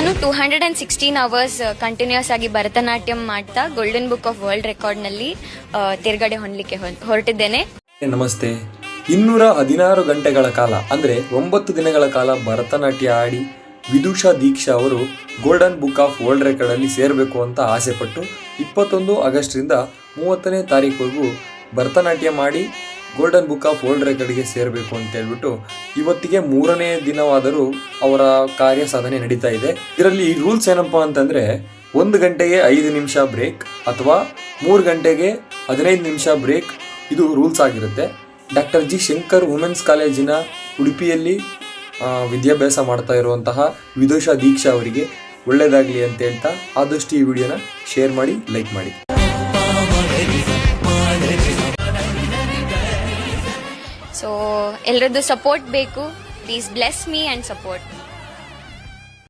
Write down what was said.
ನಾನು two hundred and sixteen hours continuous ಆಗಿ ಭರತನಾಟ್ಯಂ ಮಾಡ್ತಾ ಗೋಲ್ಡನ್ ಬುಕ್ ಆಫ್ ವರ್ಲ್ಡ್ ರೆಕಾರ್ಡ್ನಲ್ಲಿ ತಿರುಗಡೆ ಹೊಂದಲಿಕ್ಕೆ ಹೊರಟಿದ್ದೇನೆ. ನಮಸ್ತೆ. ಇನ್ನೂರ ಹದಿನಾರು ಗಂಟೆಗಳ ಕಾಲ, ಅಂದರೆ ಒಂಬತ್ತು ದಿನಗಳ ಕಾಲ ಭರತನಾಟ್ಯ ಆಡಿ ವಿದುಷಾ ದೀಕ್ಷಾ ಅವರು ಗೋಲ್ಡನ್ ಬುಕ್ ಆಫ್ ವರ್ಲ್ಡ್ ರೆಕಾರ್ಡಲ್ಲಿ ಸೇರಬೇಕು ಅಂತ ಆಸೆಪಟ್ಟು ಇಪ್ಪತ್ತೊಂದು ಆಗಸ್ಟ್ರಿಂದ ಮೂವತ್ತನೇ ತಾರೀಕುವರೆಗೂ ಭರತನಾಟ್ಯ ಮಾಡಿ ಗೋಲ್ಡನ್ ಬುಕ್ ಆಫ್ ವರ್ಲ್ಡ್ ರೆಕಾರ್ಡ್ಗೆ ಸೇರಬೇಕು ಅಂತ ಹೇಳ್ಬಿಟ್ಟು ಇವತ್ತಿಗೆ ಮೂರನೇ ದಿನವಾದರೂ ಅವರ ಕಾರ್ಯ ಸಾಧನೆ ನಡೀತಾ ಇದೆ. ಇದರಲ್ಲಿ ರೂಲ್ಸ್ ಏನಪ್ಪ ಅಂತಂದರೆ ಒಂದು ಗಂಟೆಗೆ ಐದು ನಿಮಿಷ ಬ್ರೇಕ್ ಅಥವಾ ಮೂರು ಗಂಟೆಗೆ ಹದಿನೈದು ನಿಮಿಷ ಬ್ರೇಕ್ ಇದು ರೂಲ್ಸ್ ಆಗಿರುತ್ತೆ. ಡಾಕ್ಟರ್ ಜಿ ಶಂಕರ್ ವುಮೆನ್ಸ್ ಕಾಲೇಜಿನ ಉಡುಪಿಯಲ್ಲಿ ವಿದ್ಯಾಭ್ಯಾಸ ಮಾಡ್ತಾ ಇರುವಂತಹ ವಿದೋಷ ದೀಕ್ಷಾ ಅವರಿಗೆ ಒಳ್ಳೆಯದಾಗಲಿ ಅಂತ ಹೇಳ್ತಾ ಆದಷ್ಟು ಈ ವಿಡಿಯೋನ ಶೇರ್ ಮಾಡಿ ಲೈಕ್ ಮಾಡಿ. ಸೊ ಎಲ್ಲರದ್ದು ಸಪೋರ್ಟ್ ಬೇಕು. Please bless me and support